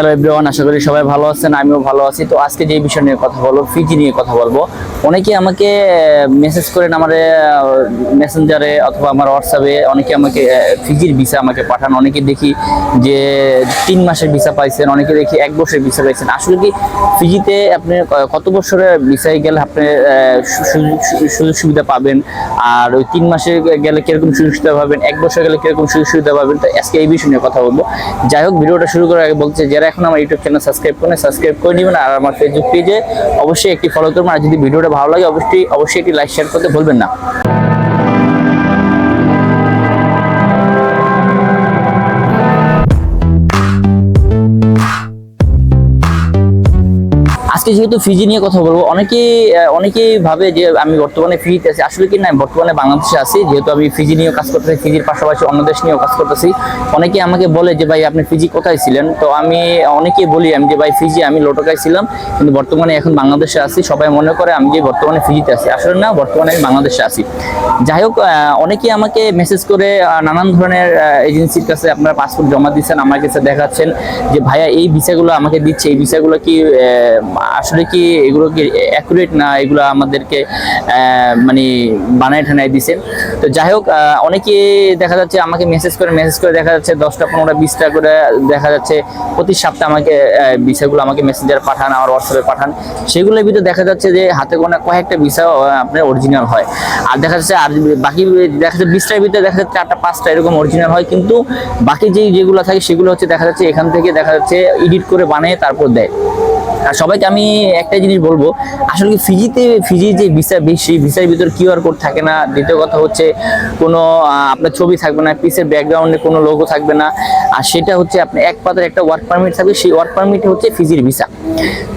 Hello everyone আশা করি সবাই ভালো আছেন, আমিও ভালো আছি। তো আজকে যে বিষয় নিয়ে কথা বলব, ফিজি নিয়ে কথা বলব অনেকে আমাকে মেসেজ করেন আমার মেসেঞ্জারে অথবা আমার হোয়াটসঅ্যাপে অনেকে আমাকে ফিজির ভিসা আমাকে পাঠান, অনেকে দেখি যে তিন মাসের ভিসা পাইছেন, অনেকে দেখি এক বছরের ভিসা পাইছেন। আসলে কি ফিজিতে আপনি কত বছরের ভিসায় গেলে আপনি সুযোগ সুবিধা পাবেন? আর ওই তিন মাসে গেলে কীরকম সুযোগ সুবিধা পাবেন? এক বছর গেলে কীরকম সুযোগ সুবিধা পাবেন? তো আজকে এই বিষয় নিয়ে কথা বলব। যাই হোক, ভিডিওটা শুরু করার আগে বলছে যারা এখন আমার ইউটিউব চ্যানেল সাবস্ক্রাইব করেন সাবস্ক্রাইব করে নেবেন আর আমার ফেসবুক পেজে অবশ্যই একটি ফলো করবেন। আর যদি ভিডিওটা ভালো লাগে, অবশ্যই অবশ্যই একটি লাইক শেয়ার করতে ভুলবেন না। আজকে যেহেতু ফিজি নিয়ে কথা বলব, অনেকেই অনেকেই ভাবে যে আমি বর্তমানে ফিজিতে আছি। আসলে কি না বর্তমানে বাংলাদেশে আছি, যেহেতু আমি ফিজি নিয়েও কাজ করতেছি, ফিজির পাশাপাশি অন্য দেশ নিয়েও কাজ করতেছি। অনেকে আমাকে বলে যে, ভাই, আপনি ফিজি কোথায় ছিলেন? তো আমি অনেকেই বলি আমি যে, ভাই, ফিজি আমি লোটকায় ছিলাম, কিন্তু বর্তমানে এখন বাংলাদেশে আছি। সবাই মনে করে আমি যে, বর্তমানে ফিজিতে আছি। আসলে না, বর্তমানে আমি বাংলাদেশে আছি। যাই হোক অনেকেই আমাকে মেসেজ করে নানান ধরনের এজেন্সির কাছে আপনার পাসপোর্ট জমা দিচ্ছেন, আমার কাছে দেখাচ্ছেন যে, ভাইয়া, এই ভিসাগুলো আমাকে দিচ্ছে, এই ভিসাগুলো কি আসলে কি এগুলো কি অ্যাকুরেট না? এগুলো আমাদেরকে মানে বানায় ঠানায় দিচ্ছেন তো যাই হোক অনেকে দেখা যাচ্ছে আমাকে মেসেজ করে মেসেজ করে দেখা যাচ্ছে দশটা, পনেরোটা, বিশটা করে দেখা যাচ্ছে প্রতি সপ্তাহে আমাকে বিষয়গুলো আমাকে মেসেঞ্জার পাঠান, আমার হোয়াটসঅ্যাপে পাঠান। সেগুলোর ভিতরে দেখা যাচ্ছে যে হাতে গোনা কয়েকটা বিষয় আপনার অরিজিনাল হয়। আর দেখা যাচ্ছে আর বাকি দেখা যাচ্ছে বিশটার ভিতরে দেখা যাচ্ছে চারটা, পাঁচটা এরকম অরিজিনাল হয়। কিন্তু বাকি যেই, যেগুলো থাকে সেগুলো হচ্ছে দেখা যাচ্ছে এখান থেকে দেখা যাচ্ছে এডিট করে বানিয়ে তারপর দেয়। আর সবাইকে আমি একটা জিনিস বলব, আসলে ফিজিতে ফিজি যে ভিসা বেশি, ভিসার ভিতর কিউআর কোড থাকে না। দ্বিতীয় কথা হচ্ছে কোনো আপনার ছবি থাকবে না, পিসের ব্যাকগ্রাউন্ডে কোনো লোগো থাকবে না। আর সেটা হচ্ছে আপনি এক পাতার একটা ওয়ার্ক পারমিট থাকবে, সেই ওয়ার্ক পারমিট হচ্ছে ফিজির ভিসা।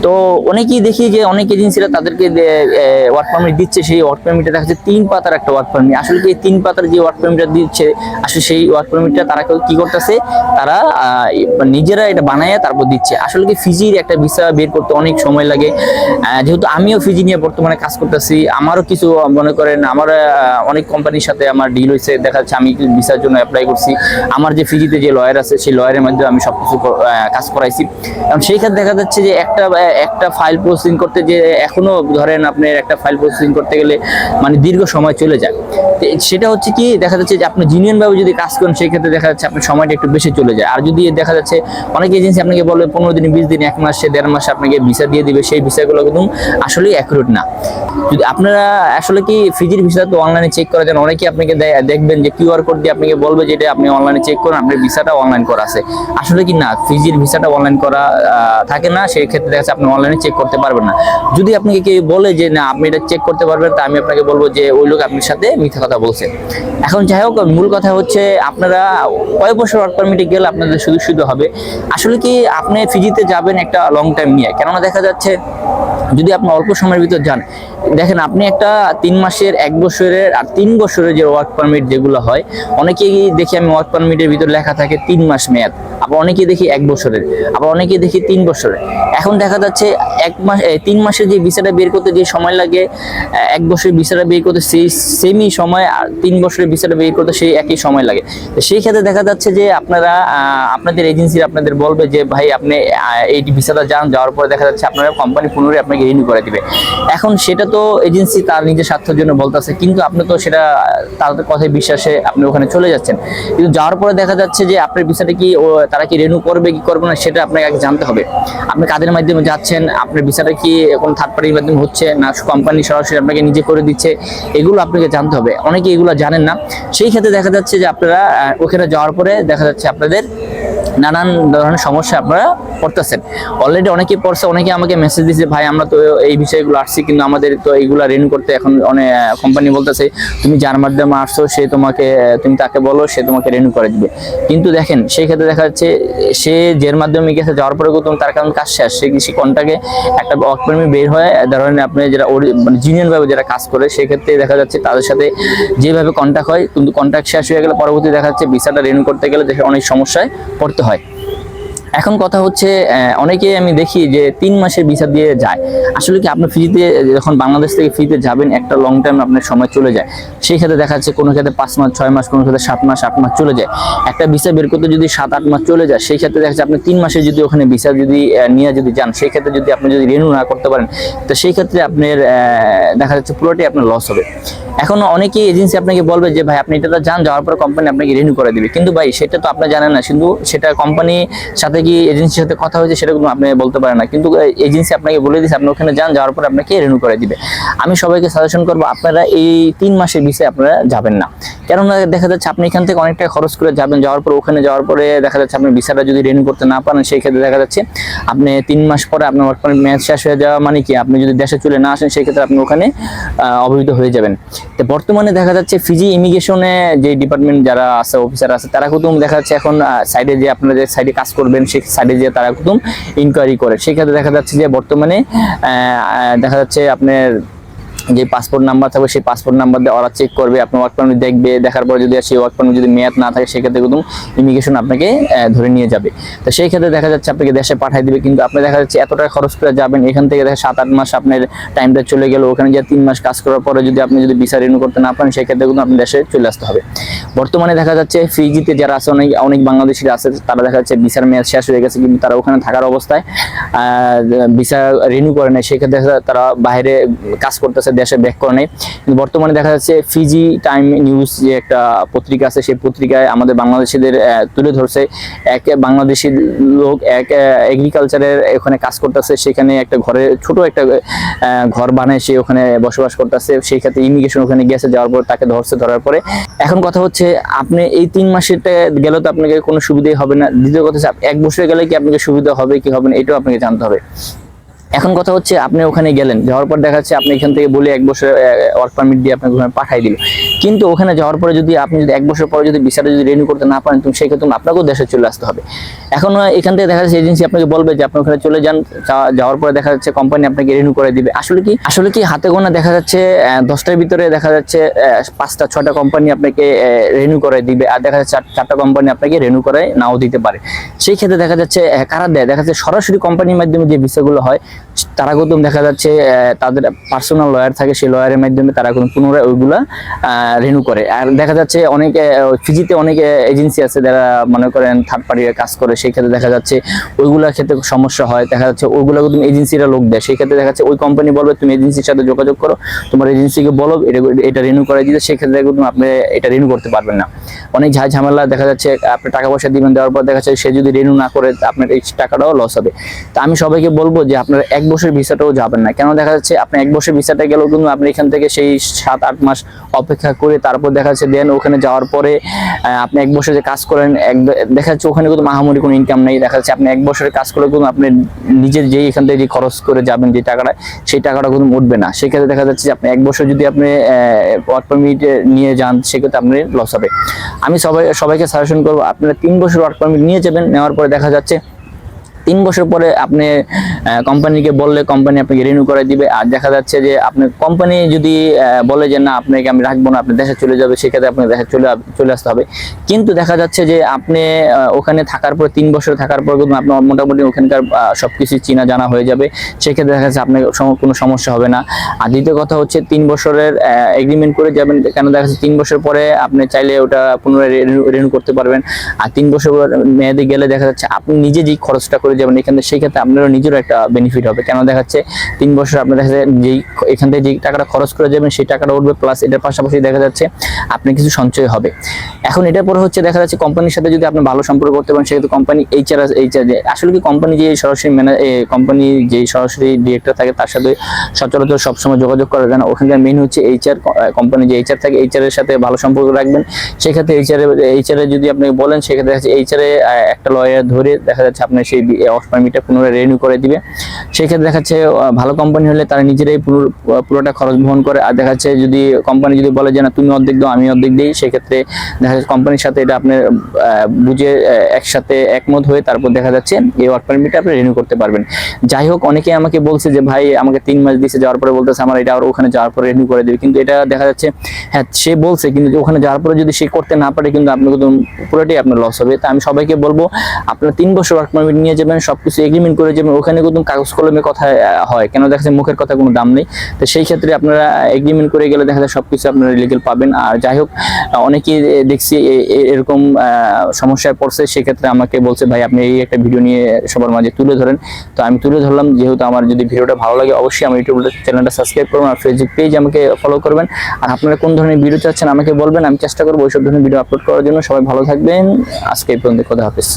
তো অনেকেই দেখি যে অনেক এজেন্সিরা তাদেরকে ওয়ার্ক পারমিট দিচ্ছে, সেই ওয়ার্ক পারমিটে দেখা যাচ্ছে তিন পাতার একটা ওয়ার্ক পারমিট আসলে কি তিন পাতার যে ওয়ার্ক পারমিটটা দিচ্ছে, আসলে সেই ওয়ার্ক পারমিটটা তারা কেউ কি করতেছে? তারা নিজেরা এটা বানায় তারপর দিচ্ছে। আসলে কি ফিজির একটা ভিসা বের করতে অনেক সময় লাগে। যেহেতু আমিও ফিজি নিয়ে বর্তমানে কাজ করতেছি আমারও কিছু মনে করেন আমার অনেক কোম্পানির সাথে আমার ডিল হয়েছে দেখা যাচ্ছে আমি ভিসার জন্য অ্যাপ্লাই করছি। আমার যে ফিজিতে যে লয়ার আছে সেই লয়ারের মধ্যে আমি সবকিছু কর- আহ, কাজ করাইছি। কারণ সেই ক্ষেত্রে দেখা যাচ্ছে যে একটা একটা ফাইল প্রসেসিং করতে যে এখনও ধরেন আপনার একটা ফাইল প্রসেসিং করতে গেলে মানে দীর্ঘ সময় চলে যায়। সেটা হচ্ছে কি দেখা যাচ্ছে যে আপনি জিনিয়ন ভাবে যদি কাজ করেন সেই ক্ষেত্রে দেখা যাচ্ছে আপনার সময়টা একটু বেশি চলে যায়। আর যদি দেখা যাচ্ছে অনেক এজেন্সি আপনাকে বলবে পনেরো দিন বিশ দিন এক মাসে দেড় মাসে আপনাকে ভিসা দিয়ে দিবে, সেই ভিসাগুলো কিন্তু আসলে অ্যাকুরেট না। যদি আপনারা আসলে কি ফিজির ভিসা তো অনলাইনে চেক করা যান অনেকেই আপনাকে দেখবেন যে কিউআর কোড দিয়ে আপনাকে বলবে যে এটা আপনি অনলাইনে চেক করুন, আপনার ভিসাটা অনলাইন করা আছে। আসলে কি না ফিজির ভিসাটা অনলাইন করা থাকে না সেই ক্ষেত্রে দেখা যাচ্ছে আপনি অনলাইনে চেক করতে পারবেন না। যদি আপনাকে কেউ বলে যে না, আপনি এটা চেক করতে পারবেন, তা আমি আপনাকে বলব যে ওই লোক আপনার সাথে মিথ্যা কথা বলছে। এখন যাই হোক, মূল কথা হচ্ছে আপনারা কয় বছর ওয়ার্ক পারমিটে গেলে আপনাদের সুযোগ সুবিধা হবে। আসলে কি আপনি ফিজিতে যাবেন একটা লং টাইম নিয়ে, কেননা দেখা যাচ্ছে যদি আপনি অল্প সময়ের ভিতর যান দেখেন, আপনি একটা তিন মাসের, এক বছরের আর তিন বছরের যে ওয়ার্ক পারমিট যেগুলো হয়, অনেকেই দেখি আমি ওয়ার্ক পারমিটের ভিতর লেখা থাকে তিন মাস মেয়াদ, আবার অনেকেই দেখি এক বছরের, আবার অনেকেই দেখি তিন বছরের। এখন দেখা যাচ্ছে এক মাস তিন মাসের যে ভিসাটা বের করতে যে সময় লাগে এক বছরের ভিসাটা বের করতে সেই সেমই সময় আর তিন বছরের ভিসাটা বের করতে সেই একই সময় লাগে। সেই ক্ষেত্রে দেখা যাচ্ছে যে আপনারা আপনাদের এজেন্সি আপনাদের বলবে যে, ভাই, আপনি এই ভিসাটা যান। যাওয়ার পরে দেখা যাচ্ছে আপনারা কোম্পানি পুনরায় আপনাকে রিনিউ করে দিবে। এখন সেটা তো এজেন্সি তার নিজের স্বার্থের জন্য বলতেছে, কিন্তু আপনি তো সেটা তাদের কথায় বিশ্বাসে আপনি ওখানে চলে যাচ্ছেন। কিন্তু যাওয়ার পরে দেখা যাচ্ছে যে আপনার ভিসাটা কি তারা কি রিনিউ করবে, কি করবে না, সেটা আপনাকে আগে জানতে হবে। আপনি কাদের মাধ্যমে যাচ্ছেন, আপনার ভিসাটা কি কোনো থার্ড পার্টির মাধ্যমে হচ্ছে, না কোম্পানি সরাসরি আপনাকে নিজে করে দিচ্ছে, এগুলো আপনাকে জানতে হবে। অনেকে এগুলো জানেন না। সেই ক্ষেত্রে দেখা যাচ্ছে যে আপনারা ওখানে যাওয়ার পরে দেখা যাচ্ছে আপনাদের নানান ধরনের সমস্যা আপনারা পড়তেছেন। অলরেডি অনেকে পড়ছে অনেকে আমাকে মেসেজ দিচ্ছে ভাই, আমরা তো এই বিষয়গুলো আসছি, কিন্তু আমাদের তো এইগুলা রেন করতে এখন অনেক কোম্পানি বলতেছে, তুমি যার মাধ্যমে আসছো, সে তোমাকে, তুমি তাকে বলো, সে তোমাকে রেনু করে দিবে। কিন্তু দেখেন, সেই ক্ষেত্রে দেখা যাচ্ছে, সে যের মাধ্যমে গেছে, যাওয়ার পরে তুমি তার কারণ কাজ শেষ। সে সে কন্টাকে একটা অকর্মী বের হয়, ধরেন আপনি যারা মানে জিনিয়ন ভাবে যারা কাজ করে সেক্ষেত্রে দেখা যাচ্ছে তাদের সাথে যেভাবে কন্ট্যাক্ট হয়, কিন্তু কন্ট্যাক্ট শেষ হয়ে গেলে পরবর্তী দেখা যাচ্ছে, ভিসাটা রেনু করতে গেলে দেখে অনেক সমস্যায় পড়তে হয়। এখন কথা হচ্ছে আহ, অনেকেই আমি দেখি যে তিন মাসের ভিসা দিয়ে যায়। আসলে কি আপনি ফ্রিতে যখন বাংলাদেশ থেকে ফ্রিতে যাবেন একটা লং টাইম আপনার সময় চলে যায়। সেই ক্ষেত্রে দেখা যাচ্ছে কোনো ক্ষেত্রে পাঁচ মাস ছয় মাস কোনো ক্ষেত্রে সাত মাস আট মাস চলে যায়। একটা ভিসা বের করতে যদি সাত আট মাস চলে যায় সেই ক্ষেত্রে দেখা যাচ্ছে আপনি তিন মাসে যদি ওখানে ভিসা যদি নিয়ে যদি যান সেই ক্ষেত্রে যদি আপনি যদি রেনু না করতে পারেন তো সেই ক্ষেত্রে আপনার দেখা যাচ্ছে পুরোটাই আপনার লস হবে। এখন অনেকেই এজেন্সি আপনাকে বলবে যে, ভাই, আপনি এটা তো যান, যাওয়ার পর কোম্পানি আপনাকে রিনিউ করে দিবে। কিন্তু ভাই, সেটা তো আপনি জানেন না, কিন্তু সেটা কোম্পানি সাথে কি এজেন্সির সাথে কথা হয়েছে সেটা কিন্তু আপনি বলতে পারেন না। কিন্তু এজেন্সি আপনাকে বলে দিচ্ছে আপনি ওখানে যান, যাওয়ার পর আপনাকে রিনিউ করে দিবে। আমি সবাইকে সাজেশন করব, আপনারা এই তিন মাসের বিষয়ে আপনারা যাবেন না। কেননা দেখা যাচ্ছে আপনি এখান থেকে অনেকটা খরচ করে যাবেন, যাওয়ার পর, ওখানে যাওয়ার পরে দেখা যাচ্ছে আপনি ভিসাটা যদি রিনিউ করতে না পারেন, সেই ক্ষেত্রে দেখা যাচ্ছে আপনি তিন মাস পরে আপনার ওয়ার্ক পারমিট ম্যাচ শেষ হয়ে যাওয়া মানে কি? আপনি যদি দেশে চলে না আসেন, সেই ক্ষেত্রে আপনি ওখানে অবহিত হয়ে যাবেন। তো বর্তমানে দেখা যাচ্ছে ফিজি ইমিগ্রেশনে যে ডিপার্টমেন্ট যারা আছে অফিসার আছে, তারা কুতুম দেখা যাচ্ছে এখন সাইডে যে আপনারা যে সাইডে কাজ করবেন, সেই সাইডে যে তারা কুতুম ইনকোয়ারি করে। সেই ক্ষেত্রে দেখা যাচ্ছে যে বর্তমানে দেখা যাচ্ছে আপনার যে পাসপোর্ট নাম্বার থাকবে, সেই পাসপোর্ট নাম্বার দিয়ে ওরা চেক করবে, আপনার ওয়ার্ক পারমিট দেখবে, দেখার পর যদি সেই ওয়ার্ক পারমিট যদি মেয়াদ না থাকে, সেক্ষেত্রে কিন্তু ইমিগ্রেশন আপনাকে ধরে নিয়ে যাবে। তো সেই ক্ষেত্রে দেখা যাচ্ছে আপনাকে দেশে পাঠিয়ে দিবে, কিন্তু আপনি দেখা যাচ্ছে এত টাকা খরচ করে যাবেন, এখান থেকে দেখা সাত, আট মাস আপনার টাইমটা চলে গেল, ওখানে যে তিন মাস কাজ করার পরে যদি আপনি যদি ভিসা রিনিউ করতে না পারেন, সেক্ষেত্রে কিন্তু আপনি দেশে চলে আসতে হবে। বর্তমানে দেখা যাচ্ছে ফিজিতে যারা আছে, অনেক অনেক বাংলাদেশিরা আছে, তারা দেখা যাচ্ছে ভিসার মেয়াদ শেষ হয়ে গেছে, কিন্তু তারা ওখানে থাকার অবস্থায় ভিসা রিনিউ করে নেয় সেক্ষেত্রে তারা বাইরে কাজ করতেছে দেশে ব্যাক করে নেয়। কিন্তু বর্তমানে দেখা যাচ্ছে ফিজি টাইম নিউজ যে একটা পত্রিকা আছে, সেই পত্রিকায় আমাদের বাংলাদেশিদের তুলে ধরছে। এক বাংলাদেশি লোক এক এগ্রিকালচারের ওখানে কাজ করতেছে। সেখানে একটা ঘরে, ছোট একটা ঘর বানায় সে ওখানে বসবাস করতেছে। সেই ক্ষেত্রে ইমিগ্রেশন ওখানে গেছে, যাওয়ার পর তাকে ধরছে, ধরার পরে। এখন কথা হচ্ছে, আপনি এই তিন মাসেরটা গেলে তো আপনাকে কোনো সুবিধাই হবে না। দ্বিতীয় কথা হচ্ছে, এক বছরে গেলে কি আপনাকে সুবিধা হবে, কি হবে না, এটাও আপনাকে জানতে হবে। এখন কথা হচ্ছে আপনি ওখানে গেলেন, যাওয়ার পর দেখা যাচ্ছে আপনি এখান থেকে বলে এক বছর ওয়ার্ক পারমিট দিয়ে আপনাকে ওখানে পাঠাই দিল। কিন্তু ওখানে যাওয়ার পরে যদি আপনি যদি এক বছর পরে যদি ভিসাটা যদি রিনিউ করতে না পারেন তুমি সেই ক্ষেত্রে আপনাকেও দেশে চলে আসতে হবে। এখন এখান থেকে দেখা যাচ্ছে এজেন্সি আপনাকে বলবে যে আপনি ওখানে চলে যান যাওয়ার পরে দেখা যাচ্ছে কোম্পানি আপনাকে রিনিউ করে দিবে। আসলে কি আসলে কি হাতে গোনা দেখা যাচ্ছে দশটার ভিতরে দেখা যাচ্ছে পাঁচটা ছটা কোম্পানি আপনাকে রিনিউ করে দিবে, আর দেখা যাচ্ছে চার- চারটা কোম্পানি আপনাকে রিনিউ করে নাও দিতে পারে। সেই ক্ষেত্রে দেখা যাচ্ছে কারা দেয়? দেখা যাচ্ছে সরাসরি কোম্পানির মাধ্যমে যে ভিসাগুলো হয় তারা কিন্তু দেখা যাচ্ছে তাদের পার্সোনাল লয়ার থাকে, সেই লয়ারের মাধ্যমে তারা কিন্তু পুনরায় ওইগুলা রিনিউ করে। আর দেখা যাচ্ছে অনেক ফিজিতে অনেক এজেন্সি আছে যারা মনে করেন থার্ড পার্টি কাজ করে, সেই ক্ষেত্রে দেখা যাচ্ছে ওইগুলোর ক্ষেত্রে সমস্যা হয়। দেখা যাচ্ছে ওইগুলো কিন্তু এজেন্সিরা লোক দেয়, সেই ক্ষেত্রে দেখা যাচ্ছে ওই কোম্পানি বলবে, তুমি এজেন্সির সাথে যোগাযোগ করো, তোমার এজেন্সিকে বলো, এটা এটা রিনিউ করে দিতে সেই ক্ষেত্রে কিন্তু আপনি এটা রিনিউ করতে পারবেন না। অনেক ঝাঁ ঝামেলা দেখা যাচ্ছে, আপনি টাকা পয়সা দিবেন, দেওয়ার পর দেখা যাচ্ছে সে যদি রিনিউ না করে, আপনার এই টাকাটাও লস হবে। তা আমি সবাইকে বলব যে আপনার এক বছর ভিসাটাও যাবেন না। কেন দেখা যাচ্ছে আপনি এক বছর ভিসাটা গেলেও কিন্তু আপনি এখান থেকে সেই সাত, আট মাস অপেক্ষা করে তারপর দেখা যাচ্ছে দেন ওখানে যাওয়ার পরে আপনি এক বছর যে কাজ করেন, এক দেখা যাচ্ছে ওখানে কিন্তু মাহামুরি কোনো ইনকাম নেই। দেখা যাচ্ছে আপনি এক বছরের কাজ করে কিন্তু আপনি নিজের যেই এখান থেকে যে খরচ করে যাবেন যে টাকাটা, সেই টাকাটা কিন্তু উঠবে না। সেক্ষেত্রে দেখা যাচ্ছে যে আপনি এক বছর যদি আপনি ওয়ার্ক পারমিট নিয়ে যান, সেক্ষেত্রে আপনি লস হবে। আমি সবাই, সবাইকে সাজেশন করব, আপনারা তিন বছর ওয়ার্ক পারমিট নিয়ে যাবেন, নেওয়ার পরে দেখা যাচ্ছে তিন বছর পরে আপনি কোম্পানিকে বললে কোম্পানি আপনাকে রিনিউ করে দিবে। আর দেখা যাচ্ছে যে আপনি কোম্পানি যদি বলে যে না আপনাকে আমি রাখব না আপনি দেশে চলে যাবে সেক্ষেত্রে আপনাকে দেশে চলে চলে আসতে হবে। কিন্তু দেখা যাচ্ছে যে আপনি ওখানে থাকার পর তিন বছর থাকার পর কিন্তু আপনার মোটামুটি ওখানকার আহ, সবকিছু চিনা জানা হয়ে যাবে। সেক্ষেত্রে দেখা যাচ্ছে আপনার কোনো সমস্যা হবে না। আর দ্বিতীয় কথা হচ্ছে তিন বছরের এগ্রিমেন্ট করে যাবেন কেন দেখা যাচ্ছে তিন বছর পরে আপনি চাইলে ওটা পুনরায় রিনিউ করতে পারবেন। আর তিন বছর মেয়াদে গেলে দেখা যাচ্ছে আপনি নিজে যেই খরচটা করে যাবেন এখান থেকে সেই ক্ষেত্রে আপনারও নিজেরও একটা বেনিফিট হবে। কেন দেখা যাচ্ছে তিন বছর আপনার দেখা যাচ্ছে যেই এখান থেকে যেই টাকাটা খরচ করে যাবেন, সেই টাকাটা উঠবে প্লাস এটার পাশাপাশি দেখা যাচ্ছে আপনি কিছু সঞ্চয় হবে। এখন এটার পরে হচ্ছে দেখা যাচ্ছে কোম্পানির সাথে যদি আপনি ভালো সম্পর্ক করতে পারেন, সেক্ষেত্রে কোম্পানি এইচআর এইচআর আসলে কি কোম্পানি যে সরাসরি কোম্পানি যে সরাসরি ডিরেক্টর থাকে, তার সাথে সচরাচর সবসময় যোগাযোগ করা। যায় না ওখানকার মেন হচ্ছে এইচআর কোম্পানি যে এইচআর থাকে এইচআর এর সাথে ভালো সম্পর্ক রাখবেন। সেক্ষেত্রে এইচআর এইচআর এ যদি আপনি বলেন, সেক্ষেত্রে দেখা যাচ্ছে এইচআর এ একটা লয়ার ধরে দেখা যাচ্ছে আপনার সেই ওয়ার্ক পারমিটটা পুনরায় রিনিউ করে দিবে। সেই ক্ষেত্রে দেখা যাচ্ছে ভালো কোম্পানি হলে তারা নিজেরাই পুরো- পুরোটা খরচ বহন করে। আর দেখা যাচ্ছে যদি কোম্পানি যদি বলে যে, না, তুমি অর্ধেক দাও, আমি অর্ধেক দিই, সেক্ষেত্রে দেখা যাচ্ছে কোম্পানির সাথে এটা আপনার বুঝে একসাথে একমত হয়ে তারপর দেখা যাচ্ছে এই ওয়ার্ক পারমিটটা আপনি রিনিউ করতে পারবেন। যাই হোক, অনেকে আমাকে বলছে যে, ভাই, আমাকে তিন মাস দিয়েছে যাওয়ার পরে বলতেছে আমার এটা আর ওখানে যাওয়ার পরে রিনিউ করে দেবে। কিন্তু এটা দেখা যাচ্ছে হ্যাঁ সে বলছে, কিন্তু ওখানে যাওয়ার পরে যদি সে করতে না পারে, কিন্তু আপনার কিন্তু পুরোটাই আপনার লস হবে। তা আমি সবাইকে বলব, আপনার তিন বছর ওয়ার্ক পারমিট নিয়ে যাবেন, সবকিছু এগ্রিমেন্ট করে যাবেন, ওখানে কিন্তু কাগজ কলমে কথা হয়। কেন দেখা যাচ্ছে মুখের কথা কোনো দাম নেই? তো সেই ক্ষেত্রে আপনারা এগ্রিমেন্ট করে গেলে দেখা যায় সবকিছু আপনারা লিগেল পাবেন। আর যাই হোক অনেকেই দেখছি এরকম সমস্যায় পড়ছে। সেক্ষেত্রে আমাকে বলছে, ভাই, আপনি এই একটা ভিডিও নিয়ে সবার মাঝে তুলে ধরেন। তো আমি তুলে ধরলাম। যেহেতু আমার যদি ভিডিওটা ভালো লাগে, অবশ্যই আমার ইউটিউব চ্যানেলটা সাবস্ক্রাইব করবেন আর ফেসবুক পেজ আমাকে ফলো করবেন। আর আপনারা কোন ধরনের ভিডিও চাচ্ছেন আমাকে বলবেন, আমি চেষ্টা করব ওইসব ধরনের ভিডিও আপলোড করার জন্য। সবাই ভালো থাকবেন। আজকে এই পর্যন্ত কথা হাফিজ।